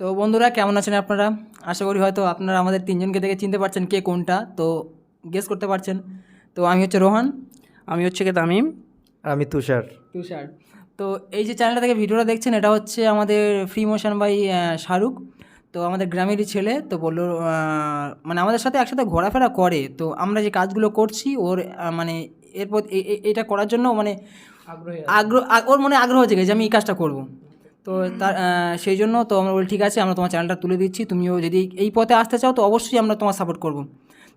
তো বন্ধুরা কেমন আছেন আপনারা? আশা করি হয়তো আপনারা আমাদের তিনজনকে দেখে চিনতে পারছেন কে কোনটা তো গেস করতে পারছেন। তো আমি হচ্ছে রোহান। আমি হচ্ছে কে তামিম। আর আমি তুষার। তুষার। তো এই যে চ্যানেলটা থেকে ভিডিওটা দেখছেন এটা হচ্ছে আমাদের ফ্রি মোশন বাই শাহরুখ। তো আমাদের গ্রামেরই ছেলে তো বলল মানে আমাদের সাথে একসাথে ঘোরাফেরা করে। তো আমরা যে কাজগুলো করছি ওর মানে এরপর এটা করার জন্য মানে আগ্রহী আগ্রহ ওর মনে আগ্রহ জেগেছে যে আমি এই কাজটা করব। তো তার সেই জন্য তো আমরা বলি, ঠিক আছে, আমরা তোমার চ্যানেলটা তুলে দিচ্ছি। তুমিও যদি এই পথে আসতে চাও, তো অবশ্যই আমরা তোমার সাপোর্ট করব।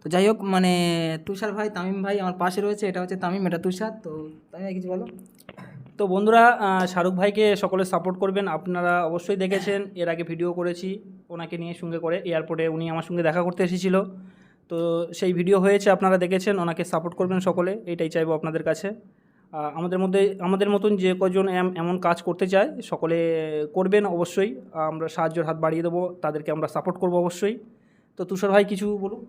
তো যাই হোক মানে তুষার ভাই, তামিম ভাই আমার পাশে রয়েছে। এটা হচ্ছে তামিম, এটা তুষার। তো তামিম, কিছু বলো? তো বন্ধুরা শাহরুখ ভাইকে সকলে সাপোর্ট করবেন। আপনারা অবশ্যই দেখেছেন, এর আগে ভিডিও করেছি ওনাকে নিয়ে সঙ্গে করে এয়ারপোর্টে উনি আমার সঙ্গে দেখা করতে এসেছিল। তো সেই ভিডিও হয়েছে, আপনারা দেখেছেন, ওনাকে সাপোর্ট করবেন সকলে। এটাই চাইব আপনাদের কাছে। আমাদের মধ্যে আমাদের মতন যে কজন এমন কাজ করতে চায় সকলে করবেন অবশ্যই। আমরা সাহায্যের হাত বাড়িয়ে দেবো তাদেরকে আমরা সাপোর্ট করব অবশ্যই। তো তুষার ভাই কিছু বলুন?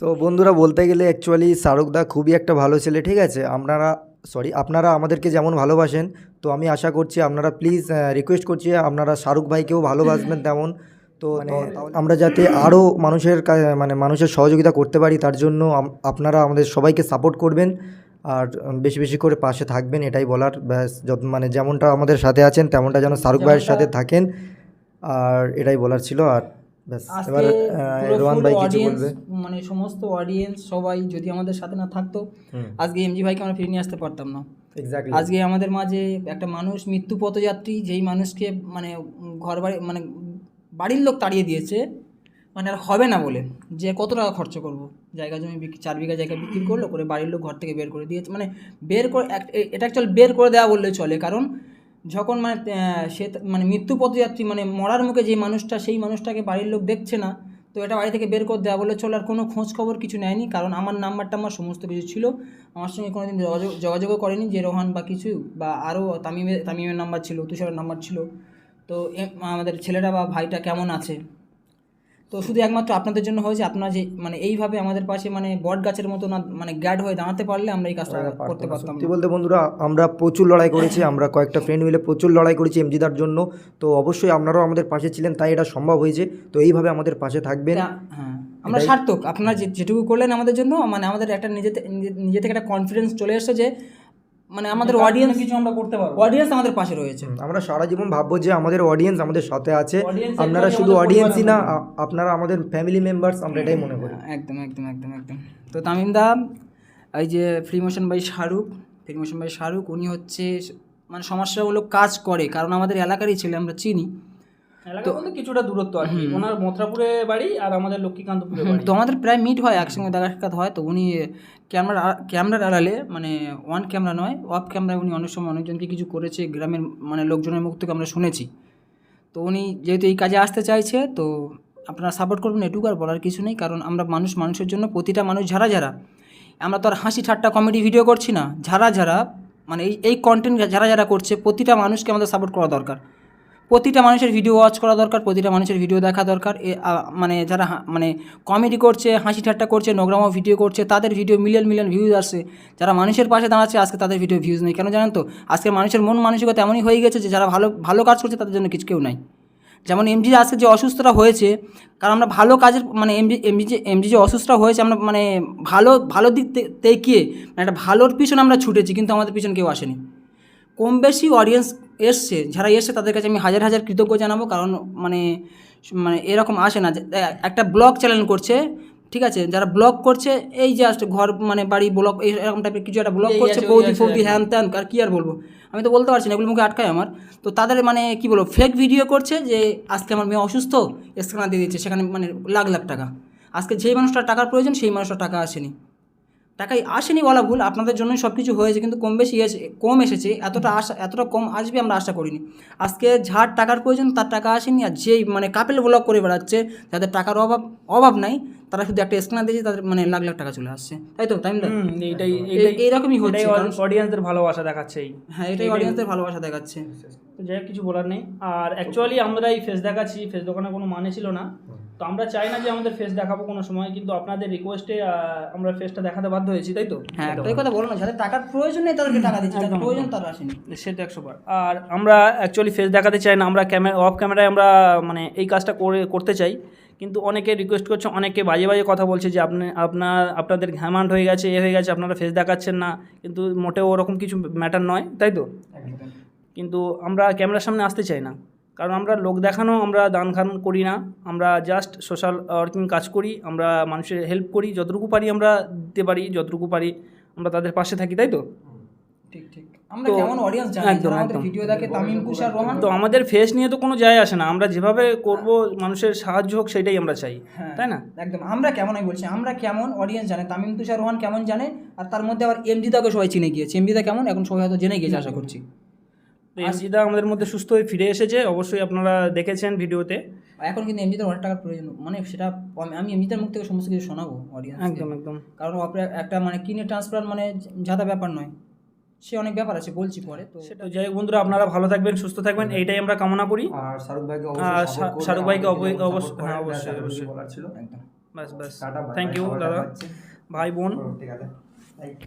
সো বন্ধুরা বলতে গেলে অ্যাকচুয়ালি শাহরুখদা খুবই একটা ভালো ছেলে ঠিক আছে? আপনারা সরি আপনারা আমাদেরকে যেমন ভালোবাসেন তো আমি আশা করছি আপনারা প্লিজ রিকোয়েস্ট করছি আপনারা শাহরুখ ভাইকেও ভালোবাসবেন তেমন। তো মানে আমরা যাতে আরও মানুষের কা- মানে মানুষের সহযোগিতা করতে পারি তার জন্য আপনারা আমাদের সবাইকে সাপোর্ট করবেন। আর বেশি বেশি করে পাশে থাকবেন এটাই বলার ব্যাস যত মানে যেমনটা আমাদের সাথে আছেন তেমনটা যেন শাহরুখ ভাইয়ের সাথে থাকেন আর এটাই বলার ছিল আর ব্যাস আজকে এবার রোহান ভাই কিছু বলবে। মানে সমস্ত অডিয়েন্স সবাই যদি আমাদের সাথে না থাকতো আজকে এমজি ভাইকে আমরা ফিরে নিয়ে আসতে পারতাম না। আজকে আমাদের মাঝে একটা মানুষ মৃত্যু পথযাত্রী যেই মানুষকে মানে ঘর বাড়ি মানে বাড়ির লোক তাড়িয়ে দিয়েছে মানে আর হবে না বলে যে কত টাকা খরচ করব? জায়গা জমি বিক্রি চার বিঘা জায়গা বিক্রি করল, করে বাড়ির লোক ঘর থেকে বের করে দিয়েছে। মানে বের করে এটা অ্যাকচুয়াল বের করে দেওয়া বললে চলে। কারণ যখন মানে সে মানে মৃত্যু পথযাত্রী মানে মরার মুখে যে মানুষটা, সেই মানুষটাকে বাড়ির লোক দেখছে না, তো এটা বাড়ি থেকে বের করে দেওয়া বলে চলে। আর কোনো খোঁজ খবর কিছু নেয়নি। কারণ আমার নাম্বারটা আমার সমস্ত কিছু ছিল। আমার সঙ্গে কোনোদিন যোগাযোগ যোগাযোগও করেনি যে রোহান বা কিছু, বা আরও তামিমের তামিমের নাম্বার ছিল, তুষারের নাম্বার ছিল। তো আমাদের ছেলেটা বা ভাইটা কেমন আছে? তো শুধু একমাত্র আপনাদের জন্য হয়েছে আপনারা যে মানে এইভাবে আমাদের পাশে মানে বট গাছের মতো না মানে গ্যাড হয়ে দাঁড়াতে পারলে আমরা এই কাজটা করতে পারতাম। সত্যি বলতে বন্ধুরা আমরা প্রচুর লড়াই করেছি আমরা কয়েকটা ফ্রেন্ড মিলে প্রচুর লড়াই করেছি এমজিদার জন্য তো অবশ্যই আপনারাও আমাদের পাশে ছিলেন তাই এটা সম্ভব হয়েছে তো এইভাবে আমাদের পাশে থাকবেন। হ্যাঁ আমরা সার্থক আপনারা যে যেটুকু করলেন আমাদের জন্য মানে আমাদের একটা নিজে- নিজে থেকে একটা কনফিডেন্স চলে এসছে যে মানে আমাদের অডিয়েন্স কিছু আমরা করতে পারব অডিয়েন্স আমাদের পাশে রয়েছে। আমরা সারা জীবন ভাববো যে আমাদের অডিয়েন্স আমাদের সাথে আছে। আপনারা শুধু অডিয়েন্সই না আপনারা আমাদের ফ্যামিলি মেম্বার্স আমরা এটাই মনে করি। একদম একদম একদম একদম। তো তামিম দা এই যে free motion by Shahrukh free motion by Shahrukh উনি হচ্ছে মানে সমস্যাগুলো কাজ করে কারণ আমাদের এলাকারই ছেলে আমরা চিনি। এলাকা বলতে কিছুটা দূরত্ব আর কি। ওনার মথুরাপুরে বাড়ি আর আমাদের লক্ষ্মীকান্তপুরে বাড়ি। তো আমাদের প্রায় মিট হয় একসঙ্গে দেখা সাক্ষাৎ হয়। তো উনি ক্যামেরা ক্যামেরার আড়ালে মানে ওয়ান ক্যামেরা নয় অফ ক্যামেরায় উনি অনেক সময় অনেকজনকে কিছু করেছে গ্রামের মানে লোকজনের মুখ থেকে আমরা শুনেছি। তো উনি যেহেতু এই কাজে আসতে চাইছে তো আপনারা সাপোর্ট করবেন এটুকু আর বলার কিছু নেই কারণ আমরা মানুষ মানুষের জন্য প্রতিটা মানুষ যারা যারা আমরা তো আর হাসি ঠাট্টা কমেডি ভিডিও করছি না যারা যারা মানে এই এই কন্টেন্ট যারা যারা করছে প্রতিটা মানুষকে আমাদের সাপোর্ট করা দরকার। প্রতিটা মানুষের ভিডিও ওয়াচ করা দরকার, প্রতিটা মানুষের ভিডিও দেখা দরকার। মানে যারা মানে কমেডি করছে, হাসি ঠাট্টা করছে, নোংরামো ভিডিও করছে, তাদের ভিডিও মিলিয়ন মিলিয়ন ভিউজ আসছে যারা মানুষের পাশে দাঁড়াচ্ছে, আজকে তাদের ভিডিও ভিউজ নেই। কেন জানেন তো? আজকে মানুষের মন মানসিকতা এমনই হয়ে গেছে যে, যারা ভালো ভালো কাজ করছে, তাদের জন্য কিছু কেউ নাই। যেমন এমজি আজকে যে অসুস্থতা হয়েছে, কারণ আমরা ভালো কাজের মানে এমজি এমজি যে এমজি যে অসুস্থতা হয়েছে, আমরা মানে ভালো ভালো দিক তেকিয়ে মানে একটা ভালোর পিছনে আমরা ছুটেছি, কিন্তু আমাদের পিছনে কেউ আসেনি। কম বেশি অডিয়েন্স এসছে যারা এসছে তাদের কাছে আমি হাজার হাজার কৃতজ্ঞ জানাব কারণ মানে মানে এরকম আসে না। যে একটা ব্লগ চ্যানেল করছে ঠিক আছে? যারা ব্লগ করছে এই জাস্ট ঘর মানে বাড়ি ব্লগ এরকম টাইপের কিছু একটা ব্লগ করছে বৌদি ফৌদি হ্যান ত্যান আর কি আর বলব? আমি তো বলতে পারছি না এগুলো মুখে আটকায় আমার। তো তাদের মানে কি বলব ফেক ভিডিও করছে যে আজকে আমার মেয়ে অসুস্থ স্ক্যানার দিয়ে দিচ্ছে সেখানে মানে লাখ লাখ টাকা। আজকে যেই মানুষটার টাকার প্রয়োজন সেই মানুষটার টাকা আসেনি। টাকাই আসেনি বলা ভুল আপনাদের জন্যই সব কিছু হয়েছে কিন্তু কম বেশি কম এসেছে এতটা আশা এতটা কম আসবে আমরা আশা করিনি। আজকে যার টাকার প্রয়োজন তার টাকা আসেনি আর যেই মানে কাপেল ব্লগ করে বেড়াচ্ছে যাদের টাকার অভাব অভাব নাই তারা শুধু একটা স্ক্যানার দিয়েছে তাদের মানে লাখ লাখ টাকা চলে আসছে। তাই তো? টাইম হুম, এইটাই এই- এইরকমই হচ্ছে, অডিয়েন্সদের ভালোবাসা দেখাচ্ছে এই। হ্যাঁ এটাই অডিয়েন্সদের ভালোবাসা দেখাচ্ছে। যাই হোক, কিছু বলার নেই। আর অ্যাকচুয়ালি আমরা এই ফেস দেখাচ্ছি ফেস দোকানে কোনো মানে ছিল না। তো আমরা চাই না যে আমাদের ফেস দেখাবো কোনো সময় কিন্তু আপনাদের রিকোয়েস্টে আমরা ফেসটা দেখাতে বাধ্য হয়েছি তাই তো? হ্যাঁ একটাই কথা বলো না যাদের টাকার প্রয়োজন নেই তাদেরকে টাকা দিচ্ছি যাদের প্রয়োজন তারা আসেনি। সেটা একশো বার। আর আমরা অ্যাকচুয়ালি ফেস দেখাতে চাই না আমরা ক্যামেরা অফ ক্যামেরায় আমরা মানে এই কাজটা করে করতে চাই। কিন্তু অনেকে রিকোয়েস্ট করছে অনেকে বাজে বাজে কথা বলছে যে আপনি আপনার আপনাদের ঘ্যামান্ড হয়ে গেছে এ হয়ে গেছে আপনারা ফেস দেখাচ্ছেন না। কিন্তু মোটেও ওরকম কিছু ম্যাটার নয় তাই তো? কিন্তু আমরা ক্যামেরার সামনে আসতে চাই না। কারণ আমরা লোক দেখানো আমরা দান খান করি না। আমরা জাস্ট সোশ্যাল ওয়ার্কিং কাজ করি আমরা মানুষের হেল্প করি যতটুকু পারি আমরা দিতে পারি যতটুকু পারি আমরা তাদের পাশে থাকি তাই তো? ঠিক ঠিক। আমরা তো- অডিয়েন্স জানি একদম, আমাদের একদম। ভিডিও দেখে তামিম কুশার রোহান। তো আমাদের ফেস নিয়ে তো কোনো যায় আসে না আমরা যেভাবে করব মানুষের সাহায্য হোক সেটাই আমরা চাই হ্যাঁ তাই না? একদম। আমরা কেমন আমি বলছি আমরা কেমন অডিয়েন্স জানে তামিম তুষার রোহান কেমন জানে আর তার মধ্যে আবার এমজিদাকে সবাই চিনে গিয়েছে। এমজিদা কেমন এখন সবাই হয়তো জেনে গিয়েছে আশা করছি। তো এমজিদা আমাদের মধ্যে সুস্থ হয়ে ফিরে এসেছে। অবশ্যই আপনারা দেখেছেন ভিডিওতে। এখন কিন্তু এমজিদার অনেক টাকার প্রয়োজন। মানে সেটা আমি- এমজিদার মুখ থেকে সমস্ত কিছু শোনাবো অডিয়েন্স একদম একদম। কারণ আপনার একটা মানে কিনে ট্রান্সফার মানে যাতা ব্যাপার নয়। সে অনেক ব্যাপার আছে বলছি পরে তো সেটা যাই হোক বন্ধুরা আপনারা ভালো থাকবেন সুস্থ থাকবেন এইটাই আমরা কামনা করি। আর শাহরুখ ভাইকে শা- শাহরুখ ভাইকে অবৈ- অবশ্য- হ্যাঁ, অবশ্যই, অবশ্যই। বলার ছিল। একদম। বাস বাস। থ্যাংক ইউ দাদা। ভাই বোন। পরবর্তীকালে। Bye.